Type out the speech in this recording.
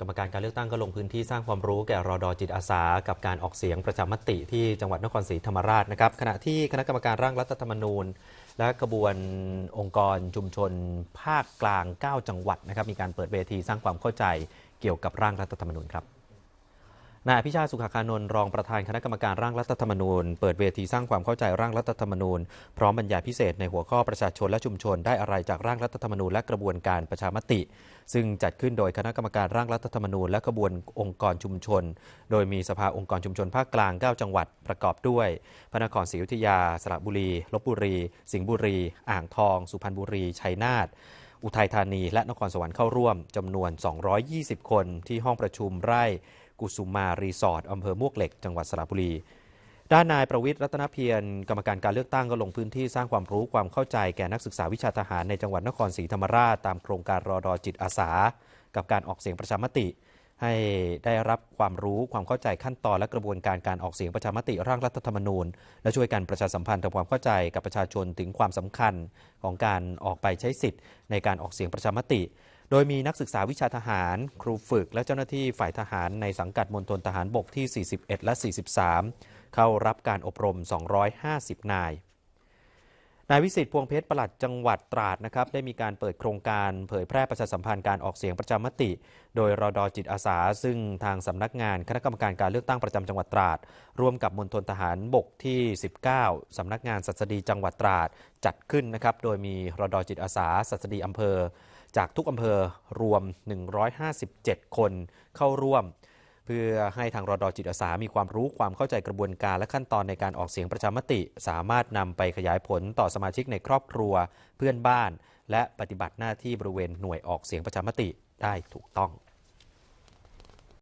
กรรมการการเลือกตั้งก็ลงพื้นที่สร้างความรู้แก่รอดอจิตอาสา กับการออกเสียงประชามติที่จังหวัดนครศรีธรรมราชนะครับ ขณะที่คณะกรรมการร่างรัฐธรรมนูญ และกระบวนองค์กรชุมชน ภาคกลาง 9 จังหวัดนะครับมีการเปิดเวทีสร้างความเข้าใจเกี่ยวกับร่างรัฐธรรมนูญครับ นายอภิชาสุขากานนท์รองประธานคณะกรรมการร่างรัฐธรรมนูญ เปิดเวทีสร้างความเข้าใจร่างรัฐธรรมนูญ พร้อมบรรยายพิเศษในหัวข้อประชาชนและชุมชนได้อะไรจากร่างรัฐธรรมนูญและกระบวนการประชามติ ซึ่งจัดขึ้นโดยคณะกรรมการร่างรัฐธรรมนูญ และกระบวนองค์กรชุมชน โดยมีสภาองค์กรชุมชนภาคกลาง 9 จังหวัดประกอบด้วย พระนครศรีอยุธยา สระบุรีลบบุรี สิงห์บุรี อ่างทอง สุพรรณบุรีชัยนาทอุทัยธานี และนครสวรรค์เข้าร่วมจำนวน 220 คนที่ห้องประชุมไร่ กุสุมารีสอร์ทอำเภอมวกเหล็ก จังหวัดสระบุรี ด้านนายประวิทย์รัตนเพียรกรรมการการเลือกตั้งก็ลงพื้นที่สร้างความรู้ความเข้าใจแก่นักศึกษาวิชาทหารในจังหวัดนครศรีธรรมราชตามโครงการรอดอจิตอาสา กับการออกเสียงประชามติ ให้ได้รับความรู้ความเข้าใจขั้นตอนและกระบวนการการออกเสียงประชามติร่างรัฐธรรมนูญ และช่วยกันประชาสัมพันธ์ทำความเข้าใจกับประชาชนถึงความสำคัญของการออกไปใช้สิทธิ์ในการออกเสียงประชามติ โดยมีนักศึกษาวิชาทหาร ครูฝึก และเจ้าหน้าที่ฝ่ายทหารในสังกัดมณฑลทหารบกที่ 41 และ 43 เข้ารับการอบรม 250 นาย นายวิสิทธิ์พวงเพชรปลัดจังหวัดตราดนะครับได้มีการเปิดโครงการเผยแพร่ประชาสัมพันธ์การออกเสียงประชามติ โดยรอดอจิตอาสา ซึ่งทางสำนักงานคณะกรรมการการเลือกตั้งประจำจังหวัดตราด ร่วมกับมณฑลทหารบกที่ 19สำนักงานสัสดีจังหวัดตราดจัดขึ้นนะครับโดยมีรอดอจิตอาสาสัสดีอำเภอ จากทุกอำเภอรวม 157 คนเข้าร่วม เพื่อให้ทางรอดอจิตอาสา มีความรู้ความเข้าใจกระบวนการและขั้นตอนในการออกเสียงประชามติ สามารถนำไปขยายผลต่อสมาชิกในครอบครัวเพื่อนบ้าน และปฏิบัติหน้าที่บริเวณหน่วยออกเสียงประชามติได้ถูกต้อง